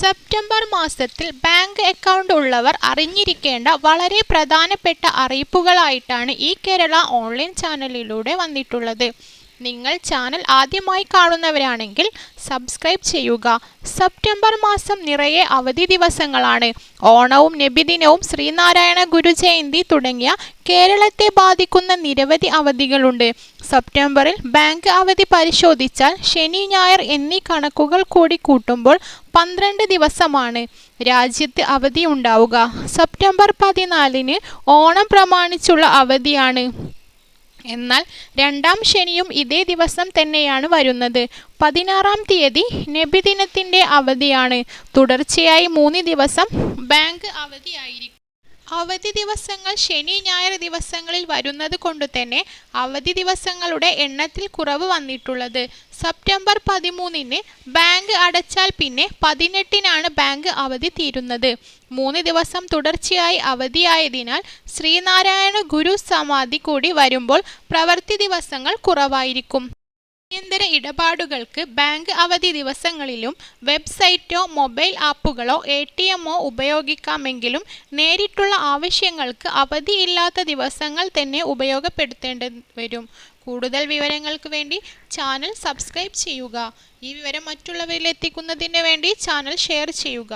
September മാസത്തിൽ bank account ഉള്ളവർ അറിഞ്ഞിരിക്കേണ്ട വളരെ പ്രധാനപ്പെട്ട അറിയിപ്പുകളായിട്ടാണ് ഈ കേരള ഓൺലൈൻ ചാനലിലൂടെ വന്നിട്ടുള്ളത്. നിങ്ങൾ ചാനൽ ആദ്യമായി കാണുന്നവരാണെങ്കിൽ സബ്സ്ക്രൈബ് ചെയ്യുക. സെപ്റ്റംബർ മാസം നിറയെ അവധി ദിവസങ്ങളാണ്. ഓണവും നബിദിനവും ശ്രീനാരായണ ഗുരു ജയന്തി തുടങ്ങിയ കേരളത്തെ ബാധിക്കുന്ന നിരവധി അവധികളുണ്ട്. സെപ്റ്റംബറിൽ ബാങ്ക് അവധി പരിശോധിച്ചാൽ ശനി ഞായർ എന്നീ കണക്കുകൾ കൂടി കൂട്ടുമ്പോൾ പന്ത്രണ്ട് ദിവസമാണ് രാജ്യത്ത് അവധി ഉണ്ടാവുക. സെപ്റ്റംബർ പതിനാലിന് ഓണം പ്രമാണിച്ചുള്ള അവധിയാണ്. എന്നാൽ രണ്ടാം ശനിയും ഇതേ ദിവസം തന്നെയാണ് വരുന്നത്. പതിനാറാം തീയതി നബിദിനത്തിന്റെ അവധിയാണ്. തുടർച്ചയായി മൂന്ന് ദിവസം ബാങ്ക് അവധിയായിരിക്കും. അവധി ദിവസങ്ങൾ ശനി ഞായർ ദിവസങ്ങളിൽ വരുന്നത് കൊണ്ട് തന്നെ അവധി ദിവസങ്ങളുടെ എണ്ണത്തിൽ കുറവ് വന്നിട്ടുള്ളത്. സെപ്റ്റംബർ പതിമൂന്നിന് ബാങ്ക് അടച്ചാൽ പിന്നെ പതിനെട്ടിനാണ് ബാങ്ക് അവധി തീരുന്നത്. മൂന്ന് ദിവസം തുടർച്ചയായി അവധിയായതിനാൽ ശ്രീനാരായണ ഗുരു സമാധി കൂടി വരുമ്പോൾ പ്രവൃത്തി ദിവസങ്ങൾ കുറവായിരിക്കും. അടിയന്തര ഇടപാടുകൾക്ക് ബാങ്ക് അവധി ദിവസങ്ങളിലും വെബ്സൈറ്റോ മൊബൈൽ ആപ്പുകളോ എ ടി എമ്മോ ഉപയോഗിക്കാമെങ്കിലും നേരിട്ടുള്ള ആവശ്യങ്ങൾക്ക് അവധിയില്ലാത്ത ദിവസങ്ങൾ തന്നെ ഉപയോഗപ്പെടുത്തേണ്ടി വരും. കൂടുതൽ വിവരങ്ങൾക്ക് വേണ്ടി ചാനൽ സബ്സ്ക്രൈബ് ചെയ്യുക. ഈ വിവരം മറ്റുള്ളവരിൽ എത്തിക്കുന്നതിന് വേണ്ടി ചാനൽ ഷെയർ ചെയ്യുക.